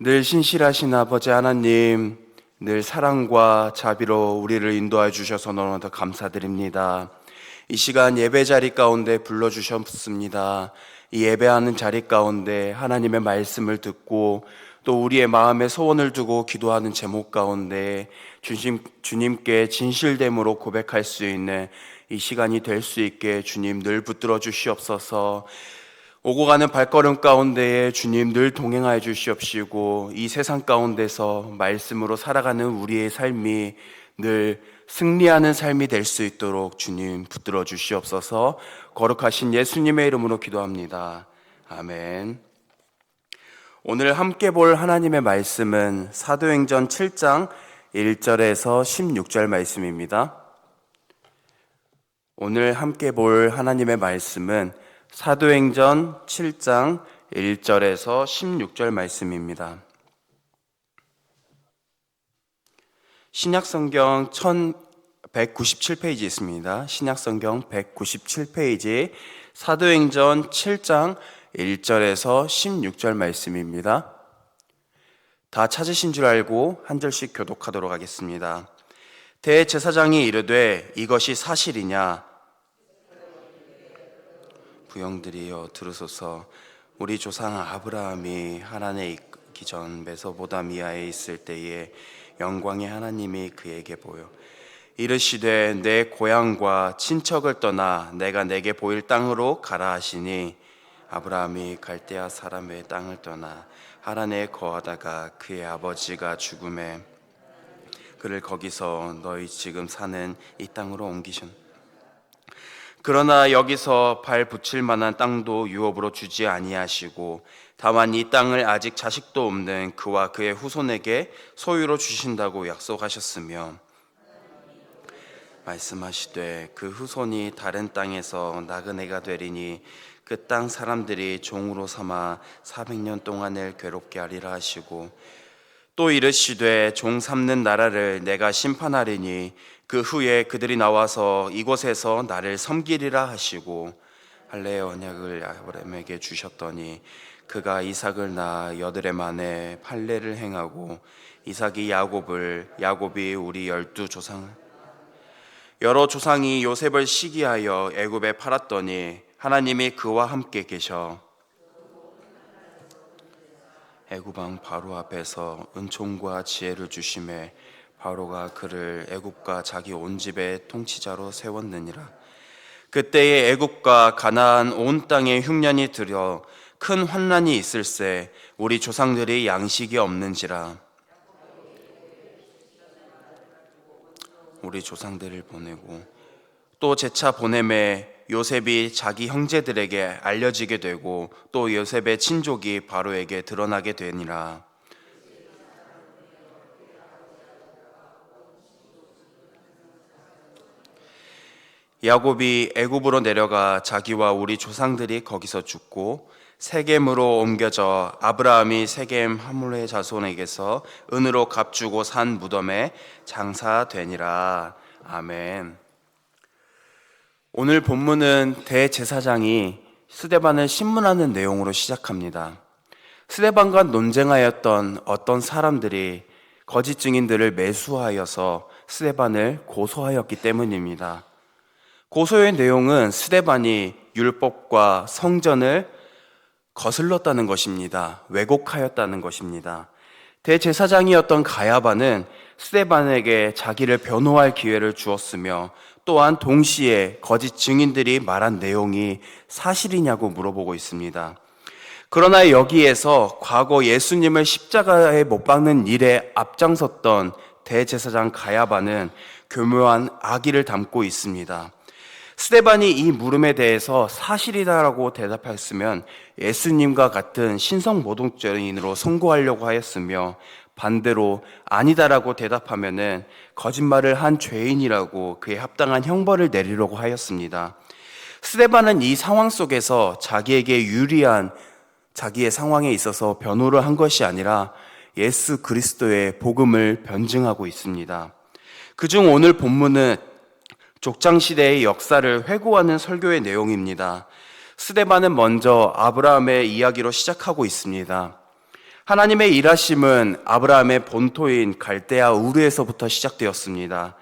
늘 신실하신 아버지 하나님, 늘 사랑과 자비로 우리를 인도해 주셔서 너무나 감사드립니다. 이 시간 예배 자리 가운데 불러주셨습니다. 이 예배하는 자리 가운데 하나님의 말씀을 듣고 또 우리의 마음에 소원을 두고 기도하는 제목 가운데 주님, 주님께 진실됨으로 고백할 수 있는 이 시간이 될 수 있게 주님 늘 붙들어 주시옵소서 오고 가는 발걸음 가운데에 주님 늘 동행하여 주시옵시고 이 세상 가운데서 말씀으로 살아가는 우리의 삶이 늘 승리하는 삶이 될 수 있도록 주님 붙들어 주시옵소서 거룩하신 예수님의 이름으로 기도합니다. 아멘. 오늘 함께 볼 하나님의 말씀은 사도행전 7장 1절에서 16절 말씀입니다. 오늘 함께 볼 하나님의 말씀은 사도행전 7장 1절에서 16절 말씀입니다. 신약성경 1197페이지 있습니다. 신약성경 197페이지 사도행전 7장 1절에서 16절 말씀입니다. 다 찾으신 줄 알고 한 절씩 교독하도록 하겠습니다. 대제사장이 이르되 이것이 사실이냐 부영들이여 들으소서. 우리 조상 아브라함이 하란에 있기 전 메소보다미아에 있을 때에 영광의 하나님이 그에게 보여. 이르시되 내 고향과 친척을 떠나 내가 내게 보일 땅으로 가라 하시니 아브라함이 갈대아 사람의 땅을 떠나 하란에 거하다가 그의 아버지가 죽음에 그를 거기서 너희 지금 사는 이 땅으로 옮기신 그러나 여기서 발 붙일 만한 땅도 유업으로 주지 아니하시고 다만 이 땅을 아직 자식도 없는 그와 그의 후손에게 소유로 주신다고 약속하셨으며 말씀하시되 그 후손이 다른 땅에서 나그네가 되리니 그 땅 사람들이 종으로 삼아 400년 동안을 괴롭게 하리라 하시고 또 이르시되 종 삼는 나라를 내가 심판하리니 그 후에 그들이 나와서 이곳에서 나를 섬기리라 하시고 할례의 언약을 아브라함에게 주셨더니 그가 이삭을 낳아 여드레 만에 할례를 행하고 이삭이 야곱을 야곱이 우리 열두 조상 여러 조상이 요셉을 시기하여 애굽에 팔았더니 하나님이 그와 함께 계셔. 애굽왕 바로 앞에서 은총과 지혜를 주심에 바로가 그를 애굽과 자기 온 집의 통치자로 세웠느니라. 그때에 애굽과 가나안 온 땅에 흉년이 들여 큰 환난이 있을세 우리 조상들이 양식이 없는지라. 우리 조상들을 보내고 또 재차 보냄에 요셉이 자기 형제들에게 알려지게 되고 또 요셉의 친족이 바로에게 드러나게 되니라. 야곱이 애굽으로 내려가 자기와 우리 조상들이 거기서 죽고 세겜으로 옮겨져 아브라함이 세겜 하물의 자손에게서 은으로 값주고 산 무덤에 장사되니라. 아멘. 오늘 본문은 대제사장이 스데반을 신문하는 내용으로 시작합니다. 스데반과 논쟁하였던 어떤 사람들이 거짓 증인들을 매수하여서 스데반을 고소하였기 때문입니다. 고소의 내용은 스데반이 율법과 성전을 거슬렀다는 것입니다. 왜곡하였다는 것입니다. 대제사장이었던 가야바는 스데반에게 자기를 변호할 기회를 주었으며 또한 동시에 거짓 증인들이 말한 내용이 사실이냐고 물어보고 있습니다. 그러나 여기에서 과거 예수님을 십자가에 못 박는 일에 앞장섰던 대제사장 가야바는 교묘한 악의를 담고 있습니다. 스테반이 이 물음에 대해서 사실이다라고 대답했으면 예수님과 같은 신성 모독죄인으로 선고하려고 하였으며 반대로 아니다라고 대답하면은 거짓말을 한 죄인이라고 그에 합당한 형벌을 내리려고 하였습니다. 스테반은 이 상황 속에서 자기에게 유리한 자기의 상황에 있어서 변호를 한 것이 아니라 예수 그리스도의 복음을 변증하고 있습니다. 그중 오늘 본문은 족장 시대의 역사를 회고하는 설교의 내용입니다. 스데반은 먼저 아브라함의 이야기로 시작하고 있습니다. 하나님의 일하심은 아브라함의 본토인 갈대아 우르에서부터 시작되었습니다.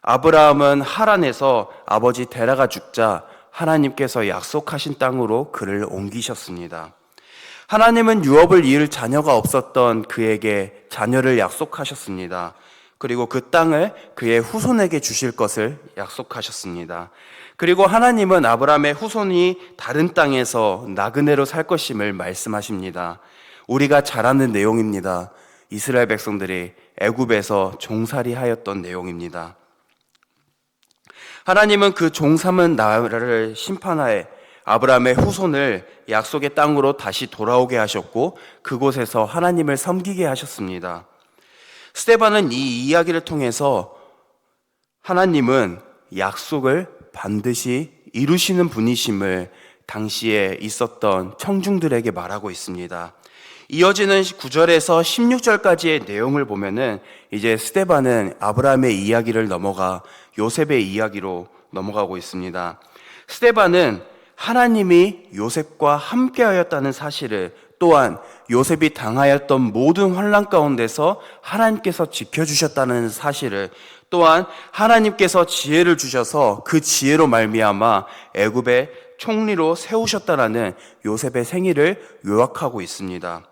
아브라함은 하란에서 아버지 데라가 죽자 하나님께서 약속하신 땅으로 그를 옮기셨습니다. 하나님은 유업을 이을 자녀가 없었던 그에게 자녀를 약속하셨습니다. 그리고 그 땅을 그의 후손에게 주실 것을 약속하셨습니다. 그리고 하나님은 아브라함의 후손이 다른 땅에서 나그네로 살 것임을 말씀하십니다. 우리가 잘 아는 내용입니다. 이스라엘 백성들이 애굽에서 종살이하였던 내용입니다. 하나님은 그 종삼은 나라를 심판하에 아브라함의 후손을 약속의 땅으로 다시 돌아오게 하셨고 그곳에서 하나님을 섬기게 하셨습니다. 스테반은 이 이야기를 통해서 하나님은 약속을 반드시 이루시는 분이심을 당시에 있었던 청중들에게 말하고 있습니다. 이어지는 9절에서 16절까지의 내용을 보면은 이제 스테반은 아브라함의 이야기를 넘어가 요셉의 이야기로 넘어가고 있습니다. 스테반은 하나님이 요셉과 함께하였다는 사실을 또한 요셉이 당하였던 모든 환란 가운데서 하나님께서 지켜주셨다는 사실을 또한 하나님께서 지혜를 주셔서 그 지혜로 말미암아 애굽의 총리로 세우셨다라는 요셉의 생일을 요약하고 있습니다.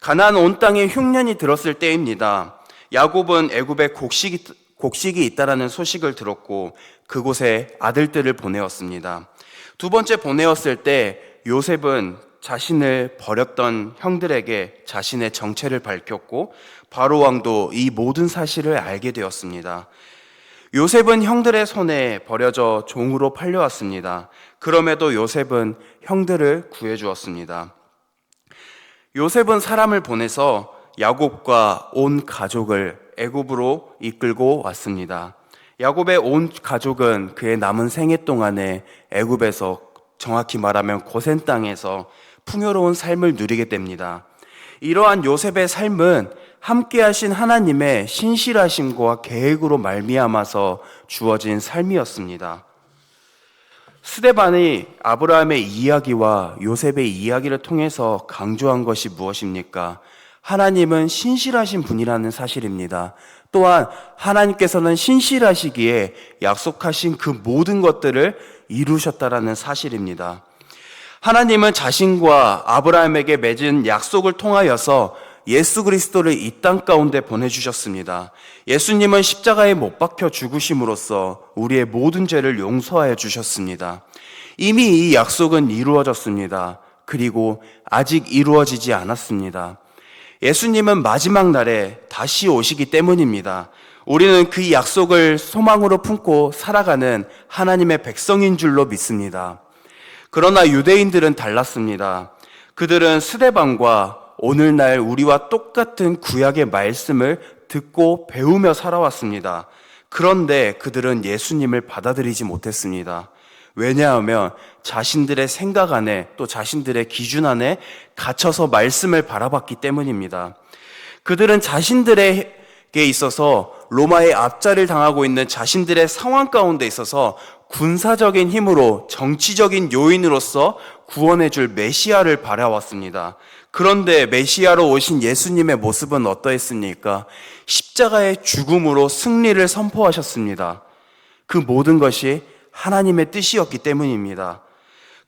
가나안 온 땅에 흉년이 들었을 때입니다. 야곱은 애굽에 곡식이 곡식이 있다라는 소식을 들었고 그곳에 아들들을 보내었습니다. 두 번째 보내었을 때 요셉은 자신을 버렸던 형들에게 자신의 정체를 밝혔고 바로 왕도 이 모든 사실을 알게 되었습니다. 요셉은 형들의 손에 버려져 종으로 팔려왔습니다. 그럼에도 요셉은 형들을 구해 주었습니다. 요셉은 사람을 보내서 야곱과 온 가족을 애굽으로 이끌고 왔습니다. 야곱의 온 가족은 그의 남은 생애 동안에 애굽에서 정확히 말하면 고센 땅에서 풍요로운 삶을 누리게 됩니다. 이러한 요셉의 삶은 함께 하신 하나님의 신실하심과 계획으로 말미암아서 주어진 삶이었습니다. 스데반이 아브라함의 이야기와 요셉의 이야기를 통해서 강조한 것이 무엇입니까? 하나님은 신실하신 분이라는 사실입니다. 또한 하나님께서는 신실하시기에 약속하신 그 모든 것들을 이루셨다라는 사실입니다. 하나님은 자신과 아브라함에게 맺은 약속을 통하여서 예수 그리스도를 이 땅 가운데 보내주셨습니다. 예수님은 십자가에 못 박혀 죽으심으로써 우리의 모든 죄를 용서하여 주셨습니다. 이미 이 약속은 이루어졌습니다. 그리고 아직 이루어지지 않았습니다. 예수님은 마지막 날에 다시 오시기 때문입니다. 우리는 그 약속을 소망으로 품고 살아가는 하나님의 백성인 줄로 믿습니다. 그러나 유대인들은 달랐습니다. 그들은 스데반과 오늘날 우리와 똑같은 구약의 말씀을 듣고 배우며 살아왔습니다. 그런데 그들은 예수님을 받아들이지 못했습니다. 왜냐하면 자신들의 생각 안에 또 자신들의 기준 안에 갇혀서 말씀을 바라봤기 때문입니다. 그들은 자신들에게 있어서 로마의 압자를 당하고 있는 자신들의 상황 가운데 있어서 군사적인 힘으로 정치적인 요인으로서 구원해 줄 메시아를 바라왔습니다. 그런데 메시아로 오신 예수님의 모습은 어떠했습니까? 십자가의 죽음으로 승리를 선포하셨습니다. 그 모든 것이 하나님의 뜻이었기 때문입니다.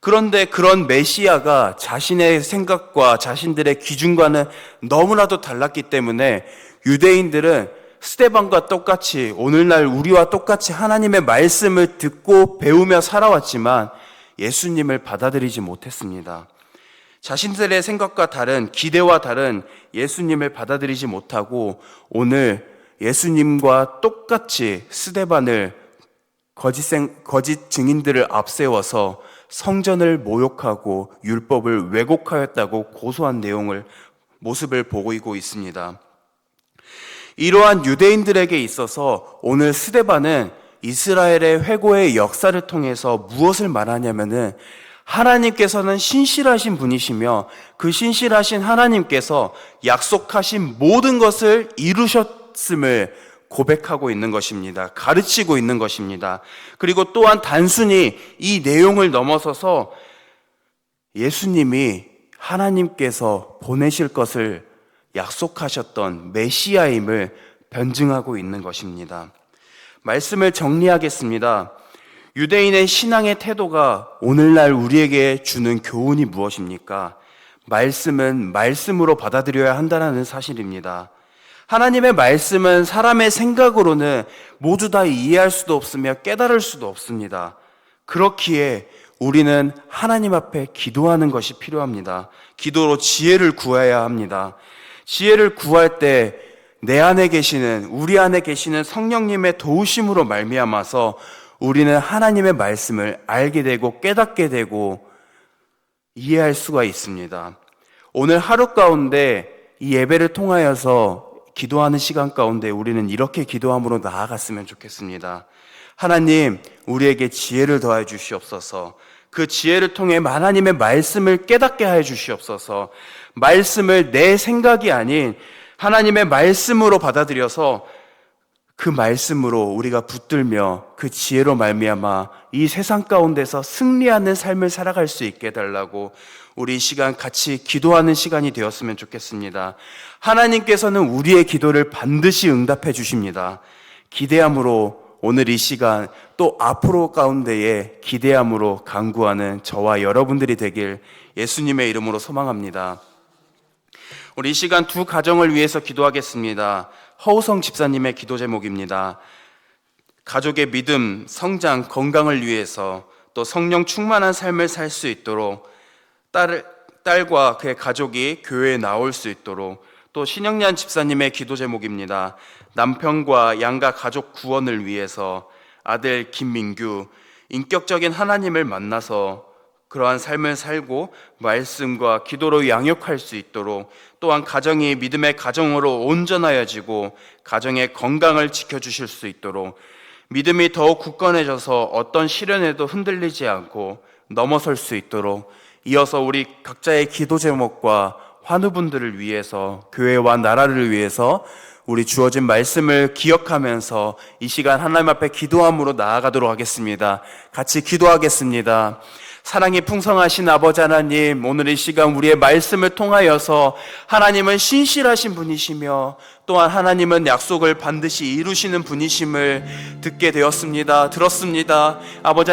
그런데 그런 메시아가 자신의 생각과 자신들의 기준과는 너무나도 달랐기 때문에 유대인들은 스테반과 똑같이 오늘날 우리와 똑같이 하나님의 말씀을 듣고 배우며 살아왔지만 예수님을 받아들이지 못했습니다. 자신들의 생각과 다른 기대와 다른 예수님을 받아들이지 못하고 오늘 예수님과 똑같이 스데반을 거짓, 거짓 증인들을 앞세워서 성전을 모욕하고 율법을 왜곡하였다고 고소한 내용을 모습을 보이고 있습니다. 이러한 유대인들에게 있어서 오늘 스데반은 이스라엘의 회고의 역사를 통해서 무엇을 말하냐면은 하나님께서는 신실하신 분이시며 그 신실하신 하나님께서 약속하신 모든 것을 이루셨음을 고백하고 있는 것입니다. 가르치고 있는 것입니다. 그리고 또한 단순히 이 내용을 넘어서서 예수님이 하나님께서 보내실 것을 약속하셨던 메시아임을 변증하고 있는 것입니다. 말씀을 정리하겠습니다. 유대인의 신앙의 태도가 오늘날 우리에게 주는 교훈이 무엇입니까? 말씀은 말씀으로 받아들여야 한다는 사실입니다. 하나님의 말씀은 사람의 생각으로는 모두 다 이해할 수도 없으며 깨달을 수도 없습니다. 그렇기에 우리는 하나님 앞에 기도하는 것이 필요합니다. 기도로 지혜를 구해야 합니다. 지혜를 구할 때 내 안에 계시는 우리 안에 계시는 성령님의 도우심으로 말미암아서 우리는 하나님의 말씀을 알게 되고 깨닫게 되고 이해할 수가 있습니다. 오늘 하루 가운데 이 예배를 통하여서 기도하는 시간 가운데 우리는 이렇게 기도함으로 나아갔으면 좋겠습니다. 하나님, 우리에게 지혜를 더해 주시옵소서. 그 지혜를 통해 하나님의 말씀을 깨닫게 해 주시옵소서. 말씀을 내 생각이 아닌 하나님의 말씀으로 받아들여서 그 말씀으로 우리가 붙들며 그 지혜로 말미암아 이 세상 가운데서 승리하는 삶을 살아갈 수 있게 해달라고 우리 이 시간 같이 기도하는 시간이 되었으면 좋겠습니다. 하나님께서는 우리의 기도를 반드시 응답해 주십니다. 기대함으로 오늘 이 시간 또 앞으로 가운데에 기대함으로 강구하는 저와 여러분들이 되길 예수님의 이름으로 소망합니다. 우리 이 시간 두 가정을 위해서 기도하겠습니다. 허우성 집사님의 기도 제목입니다. 가족의 믿음, 성장, 건강을 위해서 또 성령 충만한 삶을 살 수 있도록 딸, 딸과 그의 가족이 교회에 나올 수 있도록 또 신영란 집사님의 기도 제목입니다. 남편과 양가 가족 구원을 위해서 아들 김민규 인격적인 하나님을 만나서 그러한 삶을 살고 말씀과 기도로 양육할 수 있도록 또한 가정이 믿음의 가정으로 온전하여지고 가정의 건강을 지켜주실 수 있도록 믿음이 더욱 굳건해져서 어떤 시련에도 흔들리지 않고 넘어설 수 있도록 이어서 우리 각자의 기도 제목과 환우분들을 위해서 교회와 나라를 위해서 우리 주어진 말씀을 기억하면서 이 시간 하나님 앞에 기도함으로 나아가도록 하겠습니다. 같이 기도하겠습니다. 사랑이 풍성하신 아버지 하나님, 오늘 이 시간 우리의 말씀을 통하여서 하나님은 신실하신 분이시며 또한 하나님은 약속을 반드시 이루시는 분이심을 듣게 되었습니다. 들었습니다. 아버지